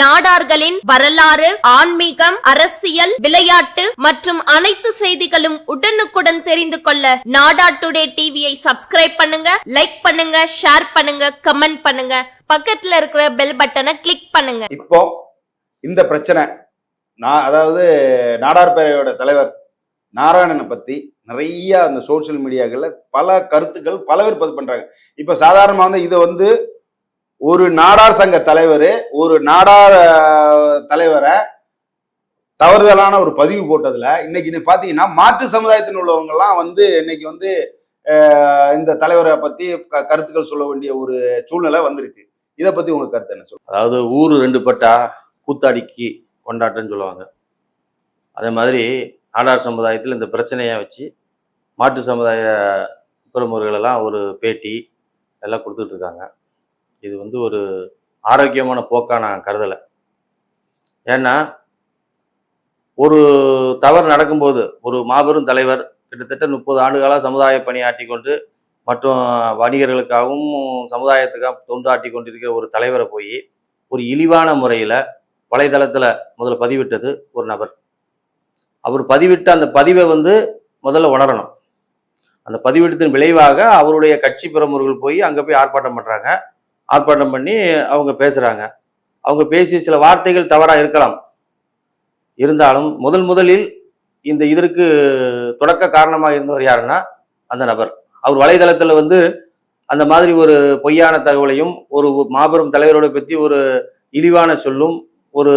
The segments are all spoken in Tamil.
நாடார்களின் வரலாறு ஆன்மீகம் அரசியல் விளையாட்டு மற்றும் அனைத்து செய்திகளும் உடனுக்குடன் தெரிந்து கொள்ள நாடா டுடே டிவியை சப்ஸ்கிரைப் பண்ணுங்க லைக் பண்ணுங்க ஷேர் பண்ணுங்க கமெண்ட் பண்ணுங்க. பக்கத்துல இருக்கிற பெல் பட்டனை கிளிக் பண்ணுங்க. இப்போ இந்த பிரச்சனை நான் அதாவது நாடார் பேரையோட தலைவர் நாராயணனை பத்தி நிறைய அந்த சோஷியல் மீடியாக்களில் பல கருத்துக்கள் பல பேர் பதிவு பண்றாங்க. இப்போ சாதாரணமாக வந்து இதை வந்து ஒரு நாடார் சங்க தலைவர் ஒரு நாடார் தலைவரை தவறுதலான ஒரு பதிவு போட்டதுல இன்னைக்கு நீ பாத்தீங்கன்னா மாற்று சமுதாயத்தில் உள்ளவங்கெல்லாம் வந்து இன்னைக்கு வந்து இந்த தலைவரை பத்தி க- கருத்துக்கள் சொல்ல வேண்டிய ஒரு சூழ்நிலை வந்திருக்கு. இதை பத்தி உங்களுக்கு கருத்து என்ன சொல்லுங்க? அதாவது ஊர் ரெண்டு பட்டா கூத்தாடிக்கு கொண்டாட்டம்னு சொல்லுவாங்க. அதே மாதிரி நாடார் சமுதாயத்தில் இந்த பிரச்சனையை வச்சு மாட்டு சமுதாய பிரமுகர்களெல்லாம் ஒரு பேட்டி எல்லாம் கொடுத்துட்ருக்காங்க இது வந்து ஒரு ஆரோக்கியமான போக்காக நான் கருதலை. ஏன்னா ஒரு தவறு நடக்கும்போது ஒரு மாபெரும் தலைவர் கிட்டத்தட்ட முப்பது ஆண்டுகளாக சமுதாய பணியாற்றி கொண்டு மற்றும் வணிகர்களுக்காகவும் சமுதாயத்துக்காக தொண்டாட்டி கொண்டிருக்கிற ஒரு தலைவரை போய் ஒரு இழிவான முறையில் வலைதளத்தில் முதல்ல பதிவிட்டது ஒரு நபர். அவர் பதிவிட்ட அந்த பதிவை வந்து முதல்ல உணரணும். அந்த பதிவிட்டத்தின் விளைவாக அவருடைய கட்சி பிரமுகர்கள் போய் அங்கே போய் ஆர்ப்பாட்டம் பண்ணுறாங்க ஆர்ப்பாட்டம் பண்ணி அவங்க பேசுகிறாங்க அவங்க பேசிய சில வார்த்தைகள் தவறாக இருக்கலாம். இருந்தாலும் முதல் முதலில் இந்த இதற்கு தொடக்க காரணமாக இருந்தவர் யாருன்னா அந்த நபர். அவர் வலைதளத்தில் வந்து அந்த மாதிரி ஒரு பொய்யான தகவலையும் ஒரு மாபெரும் தலைவரோட பற்றி ஒரு இழிவான சொல்லும் ஒரு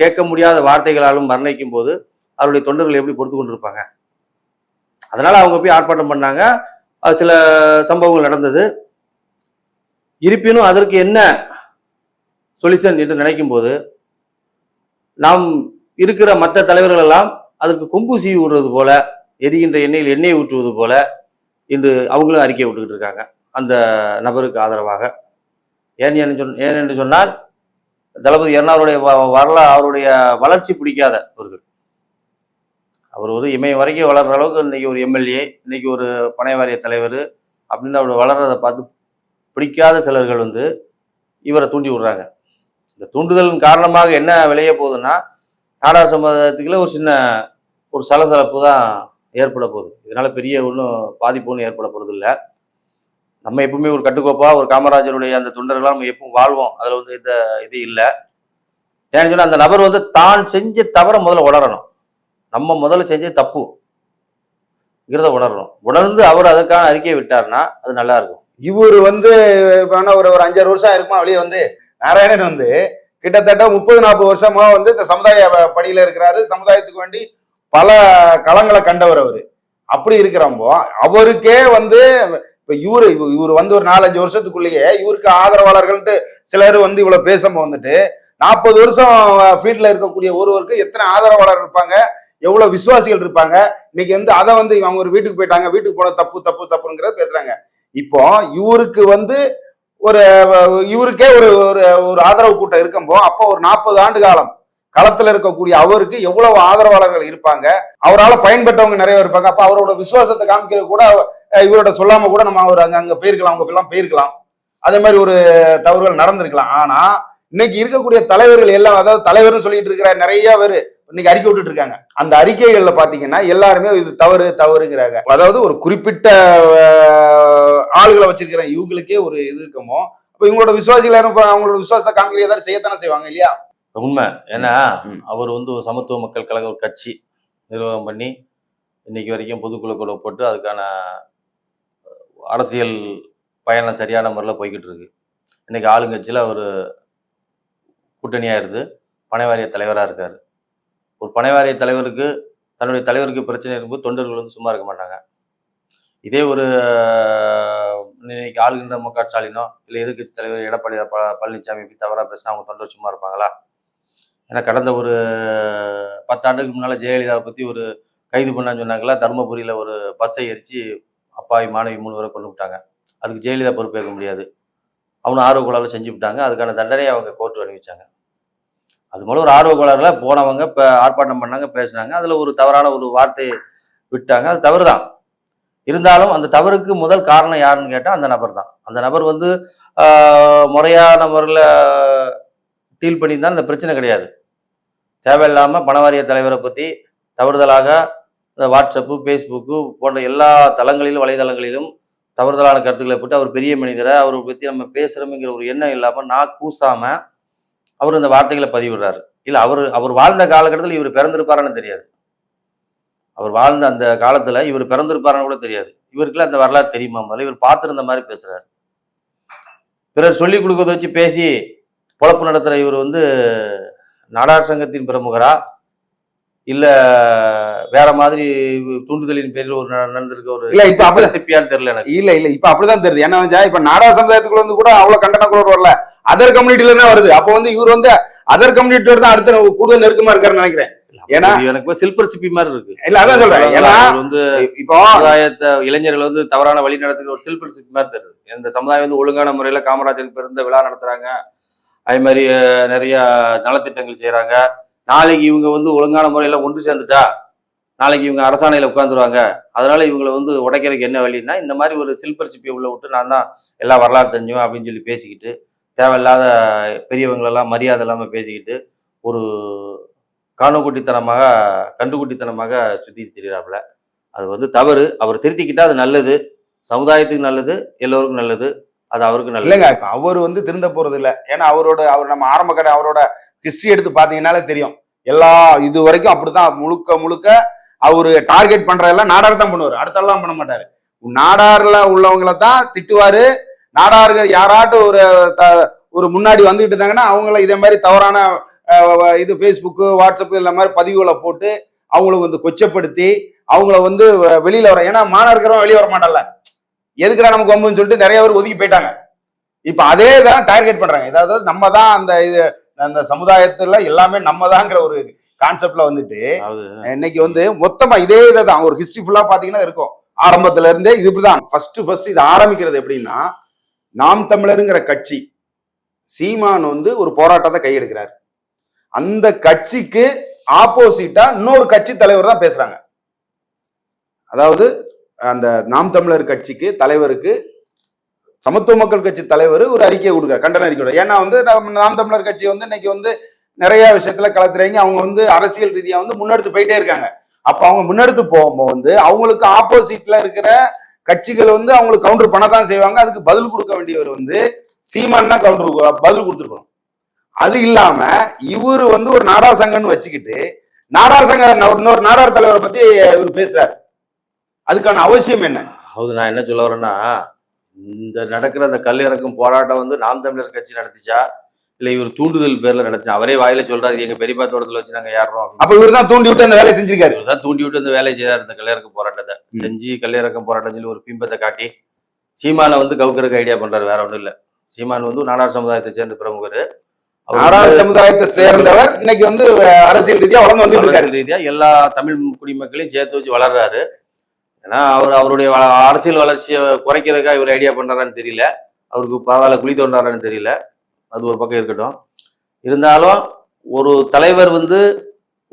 கேட்க முடியாத வார்த்தைகளாலும் வர்ணிக்கும் போது அவருடைய தொண்டர்கள் எப்படி பொறுத்து கொண்டிருப்பாங்க? அதனால் அவங்க போய் ஆர்ப்பாட்டம் பண்ணாங்க. சில சம்பவங்கள் நடந்தது. இருப்பினும் அதற்கு என்ன சொல்யூஷன் என்று நினைக்கும் போது நாம் இருக்கிற மற்ற தலைவர்கள் எல்லாம் அதற்கு கொம்பு சீவி விடுறது போல எரிகின்ற எண்ணெயில் எண்ணெய் ஊற்றுவது போல இன்று அவங்களும் அறிக்கை விட்டுக்கிட்டு இருக்காங்க. அந்த நபருக்கு ஆதரவாக. ஏன் என்று சொன் ஏன் என்று சொன்னால் தளபதி எர்ணாருடைய வரலா அவருடைய வளர்ச்சி பிடிக்காத அவர்கள். அவர் ஒரு இமயம் வரைக்கும் வளர்ற அளவுக்கு இன்னைக்கு ஒரு எம்எல்ஏ இன்னைக்கு ஒரு பனை வாரிய தலைவர் அப்படின்னு அவர் வளர்றதை பார்த்து பிடிக்காத சிலர்கள் வந்து இவரை தூண்டி விடுறாங்க. இந்த தூண்டுதலின் காரணமாக என்ன விளைய போகுதுன்னா நாடார் சமுதாயத்துக்குள்ள ஒரு சின்ன ஒரு சலசலப்பு தான் ஏற்பட போகுது. இதனால் பெரிய ஒன்றும் பாதிப்பு ஒன்றும் ஏற்பட போகிறது இல்லை. நம்ம எப்பவுமே ஒரு கட்டுக்கோப்பாக ஒரு காமராஜருடைய அந்த தொண்டர்களாக நம்ம எப்பவும் வாழ்வோம். அதில் வந்து இந்த இது இல்லை. ஏன்னு அந்த நபர் வந்து தான் செஞ்ச தவறை முதல்ல உணரணும். நம்ம முதல்ல செஞ்ச தப்பு. உணரணும். உணர்ந்து அவர் அதற்கான அறிக்கையை விட்டாருன்னா அது நல்லா இருக்கும். இவர் வந்து இப்ப ஒரு ஒரு அஞ்சாறு வருஷம் இருக்குமா வெளியே வந்து நாராயணன் வந்து கிட்டத்தட்ட முப்பது நாற்பது வருஷமா வந்து இந்த சமுதாய ப- பணியில இருக்கிறாரு. சமுதாயத்துக்கு வேண்டி பல களங்களை கண்டவர் அவரு. அப்படி இருக்கிறப்போ அவருக்கே வந்து இப்ப இவரு இவர் வந்து ஒரு நாலஞ்சு வருஷத்துக்குள்ளேயே இவருக்கு ஆதரவாளர்கள்ட்டு சிலர் வந்து இவ்வளவு பேசாம வந்துட்டு நாற்பது வருஷம் ஃபீல்ட்ல இருக்கக்கூடிய ஒருவருக்கு எத்தனை ஆதரவாளர் இருப்பாங்க எவ்வளவு விசுவாசிகள் இருப்பாங்க இன்னைக்கு வந்து அதை வந்து அவங்க ஒரு வீட்டுக்கு போயிட்டாங்க வீட்டுக்கு போன தப்பு தப்பு தப்புங்கிறத பேசுறாங்க. இப்போ இவருக்கு வந்து ஒரு இவருக்கே ஒரு ஒரு ஒரு ஆதரவு கூட்டம் இருக்கும்போ அப்போ ஒரு நாற்பது ஆண்டு காலம் களத்தில் இருக்கக்கூடிய அவருக்கு எவ்வளவு ஆதரவாளர்கள் இருப்பாங்க? அவரால் பயன்பெற்றவங்க நிறைய இருப்பாங்க. அப்போ அவரோட விசுவாசத்தை காமிக்கிறது கூட இவரோட சொல்லாம கூட நம்ம அவர் அங்கே அங்கே போயிருக்கலாம் அவங்க எல்லாம் போயிருக்கலாம். அதே மாதிரி ஒரு தவறுகள் நடந்திருக்கலாம். ஆனால் இன்னைக்கு இருக்கக்கூடிய தலைவர்கள் எல்லாம் அதாவது தலைவர்னு சொல்லிட்டு இருக்கிற நிறைய பேர் இன்னைக்கு அறிக்கை விட்டுட்டு இருக்காங்க அந்த அறிக்கைகள்ல பாத்தீங்கன்னா எல்லாருமே இது தவறு தவறுங்கிறாங்க. அதாவது ஒரு குறிப்பிட்ட ஆளுகளை வச்சிருக்கிற இவங்களுக்கே ஒரு இது இருக்குமோ அப்ப இவங்களோட விசுவாசிகள் இப்ப அவங்களோட விசுவாசத்தை காமிக்கிற ஏதாவது செய்யத்தானே செய்வாங்க இல்லையா? உண்மை. ஏன்னா. அவர் வந்து ஒரு சமத்துவ மக்கள் கழக ஒரு கட்சி நிர்வாகம் பண்ணி இன்னைக்கு வரைக்கும் பொதுக்குழு கூட போட்டு அதுக்கான அரசியல் பயணம் சரியான முறையில் போய்கிட்டு இருக்கு. இன்னைக்கு ஆளுங்கட்சியில் அவர் கூட்டணியாக இருந்து பனைவாரிய தலைவராக இருக்கார். ஒரு பனைவாரிய தலைவருக்கு தன்னுடைய தலைவருக்கு பிரச்சனை இருக்கும்போது தொண்டர்கள் வந்து சும்மா இருக்க மாட்டாங்க. இதே ஒரு இன்னைக்கு ஆளுகின்ற மு க ஸ்டாலினோ இல்லை எதிர்க்கட்சி தலைவர் எடப்பாடி ப- பழனிசாமி இப்படி தவறாக பேசினா அவங்க தொண்டர் சும்மா இருப்பாங்களா? ஏன்னா கடந்த ஒரு பத்தாண்டுக்கு முன்னால் ஜெயலலிதாவை பற்றி ஒரு கைது பண்ணான்னு சொன்னாங்களா? தருமபுரியில் ஒரு பஸ்ஸை எரித்து அப்பாவி மாணவி மூணு பேரை கொண்டு விட்டாங்க. அதுக்கு ஜெயலலிதா பொறுப்பேற்க முடியாது. அவனு ஆர்வ செஞ்சு விட்டாங்க. அதுக்கான தண்டனையை அவங்க கோர்ட்டு அனுப்பிச்சாங்க. அது போல ஒரு ஆர்வ கோளாறுல போனவங்க இப்போ ஆர்ப்பாட்டம் பண்ணாங்க பேசினாங்க. அதில் ஒரு தவறான ஒரு வார்த்தையை விட்டாங்க. அது தவறு தான் இருந்தாலும் அந்த தவறுக்கு முதல் காரணம் யாருன்னு கேட்டால் அந்த நபர் தான். அந்த நபர் வந்து முறையான முறையில் டீல் பண்ணியிருந்தா இந்த பிரச்சனை கிடையாது. தேவையில்லாமல் பணவாரிய தலைவரை பற்றி தவறுதலாக இந்த வாட்ஸ்அப்பு ஃபேஸ்புக்கு போன்ற எல்லா தளங்களிலும் வலைதளங்களிலும் தவறுதலான கருத்துக்களை போட்டு அவர் பெரிய மனிதரை அவரை பற்றி நம்ம பேசுகிறோம்ங்கிற ஒரு எண்ணம் இல்லாமல் நான் கூசாமல் அவர் இந்த வார்த்தைகளை பதிவிடுறாரு. இல்லை அவர் அவர் வாழ்ந்த காலகட்டத்தில் இவர் பிறந்திருப்பாருன்னு தெரியாது. அவர் வாழ்ந்த அந்த காலத்தில் இவர் பிறந்திருப்பாருன்னு கூட தெரியாது. இவருக்குலாம் அந்த வரலாறு தெரியுமா? முதல்ல இவர் பார்த்துருந்த மாதிரி பேசுறாரு. பிறர் சொல்லிக் கொடுக்கறத வச்சு பேசி பொழப்பு நடத்துகிற இவர் வந்து நாடார் சங்கத்தின் பிரமுகரா? இல்ல வேற மாதிரி தூண்டுதலின் பேரில் ஒரு நடந்திருக்க ஒரு இல்ல, இப்ப அப்ப- சிப்பியான்னு தெரியல எனக்கு. இல்ல இல்ல இப்ப அப்படிதான் தெரியுது. என்ன வந்து இப்ப நாடா சமுதாயத்துக்குள்ள வந்து கூட அவ்வளவு கண்டன குரல் வரல. அதர் கம்யூனிட்டில தான் வருது? அப்போ வந்து இவர் வந்து அதர் கம்யூனிட்டியோட தான் அடுத்த கூடுதல் நெருக்கமா இருக்காருன்னு நினைக்கிறேன். ஏன்னா- எனக்கு சில்பர் சிப்பி மாதிரி இருக்கு. இல்ல அதான் சொல்றேன். ஏன்னா வந்து இப்போ இளைஞர்கள் வந்து தவறான வழி நடத்துகிற ஒரு சில்பர் சிப்பி மாதிரி தெரியுது. இந்த சமுதாயம் வந்து ஒழுங்கான முறையில காமராஜர் பிறந்த விழா நடத்துறாங்க. அதே மாதிரி நிறைய நலத்திட்டங்கள் செய்றாங்க. நாளைக்கு இவங்க வந்து ஒழுங்கான முறையில ஒன்று சேர்ந்துட்டா நாளைக்கு இவங்க அரசாணையில உட்காந்துருவாங்க அதனால இவங்களை வந்து உடைக்கிறதுக்கு என்ன வழின்னா இந்த மாதிரி ஒரு சில்பர் சிப்பியை உள்ள விட்டு நான் தான் எல்லா வரலாறு தெரிஞ்சுவேன் அப்படின்னு சொல்லி பேசிக்கிட்டு தேவையில்லாத பெரியவங்களெல்லாம் மரியாதை இல்லாமல் பேசிக்கிட்டு ஒரு காணுக்குட்டித்தனமாக கண்டுக்குட்டித்தனமாக சுற்றி திரிகிறாப்புல அது வந்து தவறு. அவர் திருத்திக்கிட்டால் அது நல்லது. சமுதாயத்துக்கு நல்லது. எல்லோருக்கும் நல்லது. அது அவருக்கு நல்லது. இல்லைங்க இப்போ அவர் வந்து திருந்த போகிறது இல்லை. ஏன்னா அவரோட அவர் நம்ம ஆரம்ப கடை அவரோட ஹிஸ்ட்ரி எடுத்து பார்த்தீங்கனாலே தெரியும். எல்லா இது வரைக்கும் அப்படித்தான். முழுக்க முழுக்க அவர் டார்கெட் பண்ணுறதெல்லாம் நாடார் தான் பண்ணுவார். அடுத்தெல்லாம் பண்ண மாட்டார். நாடாரில் உள்ளவங்கள தான் திட்டுவார். நாடார்கள் யாராட்டும் ஒரு ஒரு முன்னாடி வந்துகிட்டு இருந்தாங்கன்னா அவங்கள இதே மாதிரி தவறான இது ஃபேஸ்புக்கு வாட்ஸ்அப் இந்த மாதிரி பதிவுகளை போட்டு அவங்கள வந்து கொச்சப்படுத்தி அவங்கள வந்து வெளியில வர ஏன்னா மானம் இருக்கிறவன் வெளியே வர மாட்டான்ல எதுக்குடா நமக்கு வம்புன்னு சொல்லிட்டு நிறைய பேர் ஒதுக்கி போயிட்டாங்க. இப்ப அதே தான் டார்கெட் பண்றாங்க. அதாவது நம்ம தான் அந்த இது அந்த சமுதாயத்துல எல்லாமே நம்ம தாங்கிற ஒரு கான்செப்ட்ல வந்துட்டு இன்னைக்கு வந்து மொத்தமா இதே இதை தான் ஒரு ஹிஸ்டரி ஃபுல்லா பாத்தீங்கன்னா இருக்கும். ஆரம்பத்துல இருந்தே இது இப்படிதான். ஃபர்ஸ்ட் ஃபர்ஸ்ட் இது ஆரம்பிக்கிறது எப்படின்னா நாம் தமிழருங்கிற கட்சி சீமான் வந்து ஒரு போராட்டத்தை கையெடுக்கிறார். அந்த கட்சிக்கு ஆப்போசிட்டா இன்னொரு கட்சி தலைவர் தான் பேசுறாங்க. அதாவது அந்த நாம் தமிழர் கட்சிக்கு தலைவருக்கு சமத்துவ மக்கள் கட்சி தலைவர் ஒரு அறிக்கை கொடுக்குறாரு கண்டன அறிக்கை கொடுக்குறாரு. ஏன்னா வந்து நம்ம நாம் தமிழர் கட்சி வந்து இன்னைக்கு வந்து நிறைய விஷயத்துல கலத்துறீங்க அவங்க வந்து அரசியல் ரீதியா வந்து முன்னெடுத்து போயிட்டே இருக்காங்க. அப்ப அவங்க முன்னெடுத்து போகும்போது வந்து அவங்களுக்கு ஆப்போசிட்ல இருக்கிற கட்சிகள் வந்து அவங்களுக்கு கவுண்டர் பண்ண தான் செய்வாங்க. அதுக்கு பதில் கொடுக்க வேண்டியவர் வந்து சீமான் தான் கவுண்டர் பதில் கொடுத்துருக்கணும். அது இல்லாம இவரு வந்து ஒரு நாடார் சங்கம்னு வச்சுக்கிட்டு நாடார் சங்க இன்னொரு நாடார் தலைவரை பத்தி இவர் பேசுறாரு. அதுக்கான அவசியம் என்ன? அது நான் என்ன சொல்ல வரேன்னா இந்த நடக்கிற அந்த கல் இறக்கும் போராட்டம் வந்து நாம் தமிழர் கட்சி நடத்திச்சா இல்ல இவர் தூண்டுதல் பேர்ல நடத்துச்சா அவரே வாயில சொல்றாரு எங்க பெரியப்பா தோட்டத்துல வச்சு நாங்க அப்படின்னு. அப்ப இவர் தான் தூண்டி விட்டு அந்த வேலையை செஞ்சிருக்காரு. இவர் தான் தூண்டி விட்டு இந்த வேலையை செய்தார் இந்த கல்லிறக்கம் போராட்டத்தை. செஞ்சு கல்லிறக்கம் போராட்டம் சொல்லி ஒரு பிம்பத்தை காட்டி சீமானை வந்து கவுக்கறதுக்கு ஐடியா பண்றாரு வேற ஒண்ணும் இல்ல. சீமான் வந்து நாடார் சமுதாயத்தை சேர்ந்த பிரமுகர். நாடார் சமுதாயத்தை சேர்ந்தவர். இன்னைக்கு வந்து அரசியல் ரீதியா வளர்ந்து இருக்காரு அரசியல் ரீதியா எல்லா தமிழ் குடிமக்களையும் சேர்த்து வச்சு வளர்றாரு. ஏன்னா அவர் அவருடைய அரசியல் வளர்ச்சியை குறைக்கிறதுக்காக இவர் ஐடியா பண்றாரான்னு தெரியல. அவருக்கு பாதாள குழி தோன்றாரான்னு தெரியல. அது ஒரு பக்கம் இருக்கட்டும். இருந்தாலும் ஒரு தலைவர் வந்து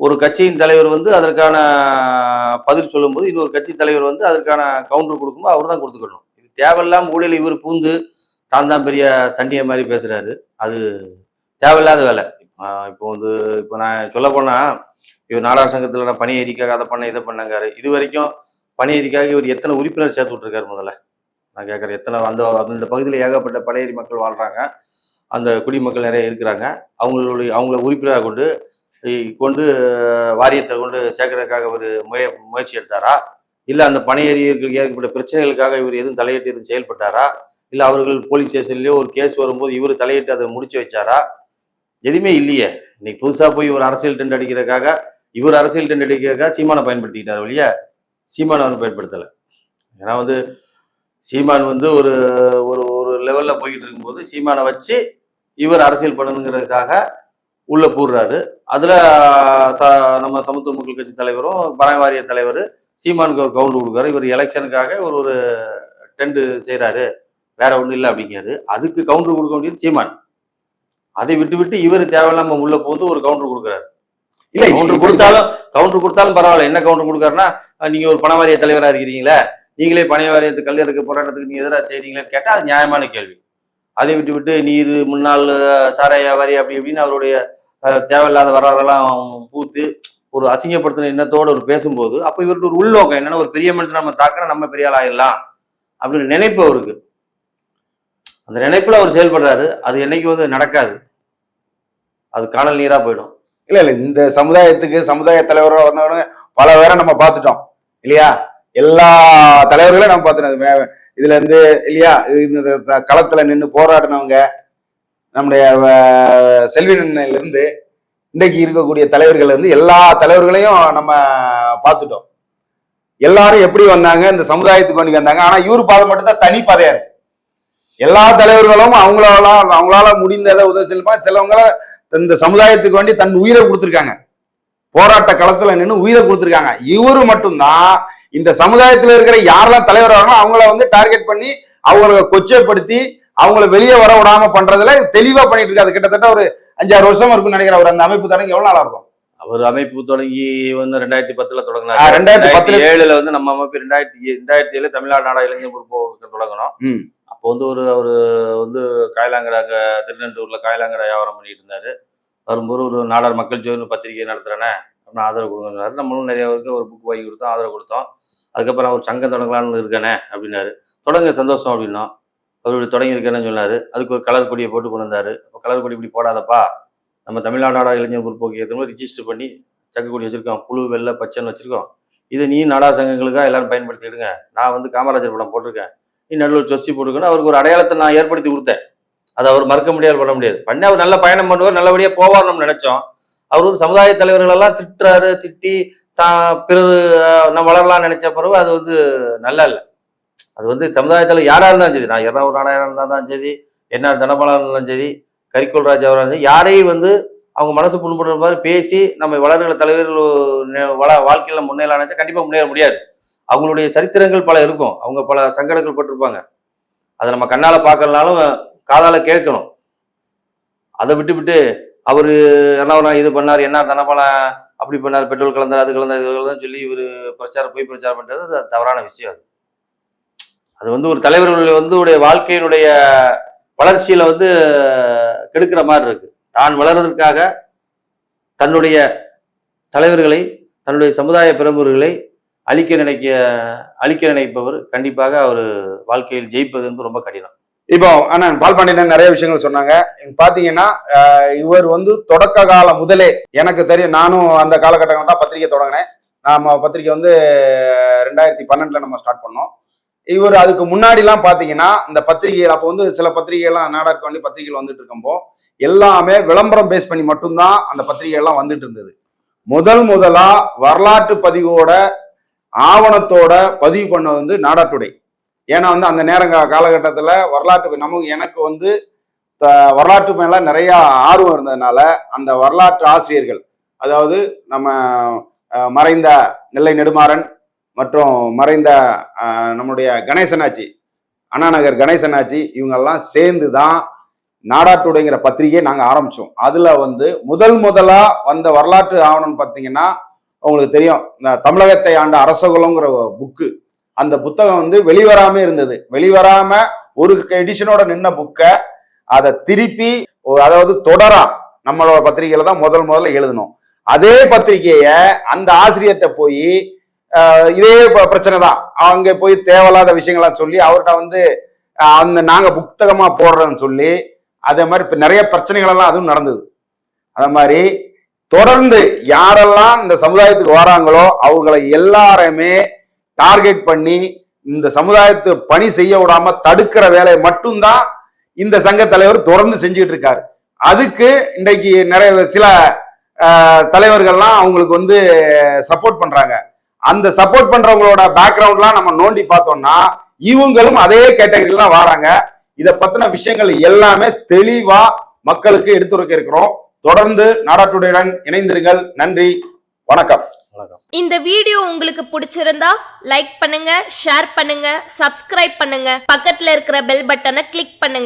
ஒரு கட்சியின் தலைவர் வந்து அதற்கான பதில் சொல்லும்போது இன்னொரு கட்சி தலைவர் வந்து அதற்கான கவுண்டர் கொடுக்கும்போது அவர் தான் கொடுத்துக்கணும். இது தேவையில்லாம ஊழல் இவர் பூந்து தான் தான் பெரிய சண்டியை மாதிரி பேசுறாரு. அது தேவையில்லாத வேலை. இப்போ வந்து இப்போ நான் சொல்ல போனா இவர் நாடார் சங்கத்தில் நான் பணி ஏறிக்காக அதை பண்ண இதை பண்ணங்காரு இது வரைக்கும் பணி ஏறிக்காக இவர் எத்தனை உறுப்பினர் சேர்த்து விட்ருக்காரு முதல்ல? நான் கேட்குறேன் எத்தனை அந்த அந்த பகுதியில் ஏகப்பட்ட பணியேறி மக்கள் வாழ்கிறாங்க அந்த குடிமக்கள் நிறைய இருக்கிறாங்க. அவங்களுடைய அவங்கள உறுப்பினராக கொண்டு கொண்டு வாரியத்தை கொண்டு சேர்க்கறதுக்காக ஒரு முய முயற்சி எடுத்தாரா? இல்லை அந்த பணியேறியர்களுக்கு ஏற்பட்ட பிரச்சனைகளுக்காக இவர் எதுவும் தலையிட்டு எதுவும் செயல்பட்டாரா? இல்லை அவர்கள் போலீஸ் ஸ்டேஷன்லேயோ ஒரு கேஸ் வரும்போது இவர் தலையிட்டு அதை முடிச்சு வச்சாரா? எதுவுமே இல்லையே. இன்னைக்கு புதுசாக போய் ஒரு அரசியல் டெண்ட் அடிக்கிறதுக்காக இவர் அரசியல் டெண்ட் அடிக்கிறதுக்காக சீமானை பயன்படுத்திக்கிட்டார் வழியா சீமானை வந்து பயன்படுத்தலை. ஏன்னா வந்து சீமான் வந்து ஒரு ஒரு ஒரு லெவலில் போய்கிட்டு இருக்கும்போது சீமானை வச்சு இவர் அரசியல் பண்ணணுங்கிறதுக்காக உள்ள பூர்றாரு அதுல ச நம்ம சமத்துவ மக்கள் கட்சி தலைவரும் பரவாரிய தலைவர் சீமானுக்கு ஒரு கவுண்ட் கொடுக்குறாரு. இவர் எலெக்ஷனுக்காக ஒரு ஒரு டெண்டு செய்றாரு. வேற ஒண்ணும் இல்லை அப்படிங்கிறாரு. அதுக்கு கவுண்டர் கொடுக்க வேண்டியது சீமான். அதை விட்டு விட்டு இவர் தேவையில்லாம உள்ள போந்து ஒரு கவுண்டர் கொடுக்குறாரு. இல்ல கவுண்டர் கொடுத்தாலும் கவுண்டர் கொடுத்தாலும் பரவாயில்ல. என்ன கவுண்டர் கொடுக்காருன்னா நீங்க ஒரு பணவாரிய தலைவரா இருக்கிறீங்களே நீங்களே பண வாரியத்து கல் இருக்க போராட்டத்துக்கு நீங்க எதிராக செய்றீங்களேன்னு கேட்டா அது நியாயமான கேள்வி. அதை விட்டு விட்டு நீர் முன்னாள் சாராய வியாபாரி அப்படி இப்படின்னு அவருடைய தேவையில்லாத வரவரெல்லாம் பூத்து ஒரு அசிங்கப்படுத்தின எண்ணத்தோடு ஒரு பேசும்போது அப்போ இவருக்கு ஒரு உள்நோக்கம் என்னன்னா ஒரு பெரிய மனுஷன் நம்ம தாக்கினா நம்ம பெரிய ஆள் ஆயிடலாம் அப்படின்னு நினைப்பு அவருக்கு. அந்த நினைப்புல அவர் செயல்படுறாரு. அது என்னைக்கு வந்து நடக்காது. அது காணல் நீரா போயிடும். இல்ல இல்ல இந்த சமுதாயத்துக்கு சமுதாய தலைவராக வந்தவங்க பல பேரை நம்ம பார்த்துட்டோம். இல்லையா? எல்லா தலைவர்களையும் நம்ம பார்த்துட்டோம். இதுல இருந்து இல்லையா இந்த களத்துல நின்று போராடினவங்க நம்முடைய அஹ், இன்றைக்கு இருந்து இன்னைக்கு இருக்கக்கூடிய தலைவர்கள் வந்து எல்லா தலைவர்களையும் நம்ம பார்த்துட்டோம். எல்லாரும் எப்படி வந்தாங்க இந்த சமுதாயத்துக்கு வண்டி வந்தாங்க ஆனா இவர் பாதை மட்டும்தான் தனி பாதையா இருக்கு. எல்லா தலைவர்களும் அவங்களால அவங்களால முடிந்ததை உதவி செல்லுமா சிலவங்கள இந்த சமுதாயத்துக்கு வேண்டி தன் உயிரை கொடுத்துருக்காங்க. போராட்ட களத்துல நின்று உயிரை கொடுத்துருக்காங்க. இவரு மட்டும்தான் இந்த சமுதாயத்துல இருக்கிற யாரெல்லாம் தலைவர் வராங்களோ அவங்கள வந்து டார்கெட் பண்ணி அவங்கள கொச்சைப்படுத்தி அவங்கள வெளியே வர விடாம பண்றதுல தெளிவா பண்ணிட்டு இருக்காது கிட்டத்தட்ட ஒரு அஞ்சாறு வருஷம் இருக்கும்னு நினைக்கிறேன். அவர் அந்த அமைப்பு தொடங்கி எவ்வளவு நாளா இருக்கும்? அவர் அமைப்பு தொடங்கி வந்து ரெண்டாயிரத்தி பத்துல தொடங்கினார். ரெண்டாயிரத்தி பத்துல- ஏழுல வந்து நம்ம அமைப்பு ரெண்டாயிரத்தி ரெண்டாயிரத்தி ஏழு தமிழ்நாடு நாடா இளைஞர் பொறுப்பு தொடங்கணும். அப்போ வந்து ஒரு அவரு வந்து காயலாங்கடை திருநெண்டூர்ல காயலாங்கடை வியாபாரம் பண்ணிட்டு இருந்தாரு. வரும்போது ஒரு நாடார் மக்கள் ஜோதினு பத்திரிகை நடத்துறேனே. அப்படின்னு ஆதரவு கொடுங்கன்னாரு. நம்மளும் நிறைய பேருக்கு ஒரு புக் வாங்கி கொடுத்தோம் ஆதரவு கொடுத்தோம். அதுக்கப்புறம் அவர் சங்கம் தொடங்கலாம்னு இருக்கேனே அப்படின்னாரு. தொடங்க சந்தோஷம் அப்படின்னோம் அவர் இப்படி தொடங்கியிருக்கேன்னு சொன்னார் சொன்னாரு. அதுக்கு ஒரு கலர் கொடியை போட்டு கொண்டு வந்தாரு. அப்போ கலர் கொடி இப்படி போடாதப்பா. நம்ம தமிழ்நாடு நாடா இளைஞர் பொறுப்போக்கு ஏற்ற ரிஜிஸ்டர் பண்ணி சங்கு கொடி வச்சிருக்கோம். புழு வெள்ளை பச்சைன்னு வச்சிருக்கோம். இதை நீ நாடா சங்கங்களுக்காக எல்லாரும் பயன்படுத்திடுங்க. நான் வந்து காமராஜர் படம் போட்டிருக்கேன். நீ நடுவில் சொசி போட்டுக்கணும் அவருக்கு ஒரு அடையாளத்தை நான் ஏற்படுத்தி கொடுத்தேன். அதை அவர் மறக்க முடியாது பண்ண முடியாது. பண்ணி அவர் நல்ல பயணம் பண்ணுவார் நல்லபடியாக போவார் நம்ம நினச்சோம். அவர் வந்து சமுதாய தலைவர்கள் எல்லாம் திட்டுறாரு திட்டி தான் பிறர் அஹ், நம்ம வளரலாம்னு நினைச்ச பிறகு அது வந்து நல்லா இல்லை அது வந்து சமுதாயத்தில் யாராக இருந்தாலும் சரி நான் எறா ஒரு நாடாக இருந்தாலும் சரி என்ன தனபாலன் இருந்தாலும் சரி கரிக்கோல் ராஜ் அவராக இருந்தாலும் யாரையும் வந்து அவங்க மனசு புண்படுற மாதிரி பேசி நம்ம வளர்கிற தலைவர்கள் வள வாழ்க்கையில் முன்னேறலாம் நினைச்சா கண்டிப்பாக முன்னேற முடியாது. அவங்களுடைய சரித்திரங்கள் பல இருக்கும். அவங்க பல சங்கடங்கள் பட்டிருப்பாங்க. அதை நம்ம கண்ணால் பார்க்கலனாலும் காதால் கேட்கணும். அதை விட்டு விட்டு அவரு என்ன இது பண்ணார் என்ன தனபாலம் அப்படி பண்ணார் பெட்ரோல் கலந்தார் அது கலந்தார் இது கலந்தார் சொல்லி இவர் பிரச்சாரம் போய் பிரச்சாரம் பண்றது அது தவறான விஷயம் அது. அது வந்து ஒரு தலைவர்கள் வந்து உடைய வாழ்க்கையினுடைய வளர்ச்சியில வந்து கெடுக்கிற மாதிரி இருக்கு. தான் வளர்றதற்காக தன்னுடைய தலைவர்களை தன்னுடைய சமுதாய பிரமுகர்களை அழிக்க நினைக்க அழிக்க நினைப்பவர் கண்டிப்பாக அவர் வாழ்க்கையில் ஜெயிப்பது என்பது ரொம்ப கடினம். இப்போ அண்ணன் பால்பாண்டியன் நிறைய விஷயங்கள் சொன்னாங்க. பாத்தீங்கன்னா இவர் வந்து தொடக்க காலம் முதலே எனக்கு தெரியும் நானும் அந்த காலகட்டங்கள் தான் பத்திரிகை தொடங்கினேன். நாம பத்திரிகை வந்து ரெண்டாயிரத்தி பன்னெண்டுல நம்ம ஸ்டார்ட் பண்ணோம். இவர் அதுக்கு முன்னாடிலாம் பார்த்தீங்கன்னா இந்த பத்திரிகைகள் அப்போ வந்து சில பத்திரிகைகள்லாம் நாடக வேண்டி பத்திரிகைகள் வந்துட்டு இருக்கும்போ எல்லாமே விளம்பரம் பேஸ் பண்ணி மட்டும்தான் அந்த பத்திரிகைகள்லாம் வந்துட்டு இருந்தது. முதல் முதலா வரலாற்று பதிவோட ஆவணத்தோட பதிவு பண்ண வந்து நாடா டுடே. ஏன்னா வந்து அந்த நேரம் காலகட்டத்தில் வரலாற்று நமக்கு எனக்கு வந்து வரலாற்று மேலே நிறைய ஆர்வம் இருந்ததுனால அந்த வரலாற்று ஆசிரியர்கள் அதாவது நம்ம மறைந்த நெல்லை நெடுமாறன் மற்றும் மறைந்த நம்முடைய கணேசனாச்சி அண்ணாநகர் கணேசனாச்சி இவங்கெல்லாம் சேர்ந்து தான் நாடாட்டுடைங்கிற பத்திரிகையை நாங்கள் ஆரம்பித்தோம் அதில் வந்து முதல் முதலாக வந்த வரலாற்று ஆவணம் பார்த்தீங்கன்னா உங்களுக்கு தெரியும் இந்த தமிழகத்தை ஆண்ட அரசகுலங்கிற புக்கு. அந்த புத்தகம் வந்து வெளிவராம இருந்தது. வெளிவராம ஒரு எடிஷனோட நின்ன புக்கை அதை திருப்பி ஒரு- அதாவது தொடரா நம்மளோட பத்திரிகையில தான் முதல் முதல்ல எழுதணும். அதே பத்திரிகைய அந்த ஆசிரியர்கிட்ட போய் இதே பிரச்சனை தான். அங்கே போய் தேவையில்லாத விஷயங்களா சொல்லி அவர்கிட்ட வந்து அந்த நாங்கள் புத்தகமாக போடுறோம்னு சொல்லி அதே மாதிரி இப்போ நிறைய பிரச்சனைகள் எல்லாம் அதுவும் நடந்தது. அதே மாதிரி தொடர்ந்து யாரெல்லாம் இந்த சமுதாயத்துக்கு வராங்களோ அவங்களை எல்லாருமே டார்கெட் பண்ணி இந்த சமுதாயத்தை பணி செய்ய விடாம தடுக்கிற வேலையை மட்டும்தான் இந்த சங்க தலைவர் தொடர்ந்து செஞ்சுட்டு இருக்காரு. அதுக்கு இன்றைக்கு நிறைய சில தலைவர்கள்லாம் அவங்களுக்கு வந்து சப்போர்ட் பண்றாங்க. அந்த சப்போர்ட் பண்றவங்களோட பேக்ரவுண்ட்லாம் நம்ம நோண்டி பார்த்தோம்னா இவங்களும் அதே கேட்டகரியில் தான் வராங்க. இதை பத்தின விஷயங்கள் எல்லாமே தெளிவா மக்களுக்கு எடுத்துரைக்க இருக்கிறோம். தொடர்ந்து நாடாட்டுடையுடன் இணைந்திருங்கள். நன்றி. வணக்கம். வணக்கம் இந்த வீடியோ உங்களுக்கு பிடிச்சிருந்தா லைக் பண்ணுங்க ஷேர் பண்ணுங்க சப்ஸ்கிரைப் பண்ணுங்க. பக்கத்துல இருக்கிற பெல் பட்டனை கிளிக் பண்ணுங்க.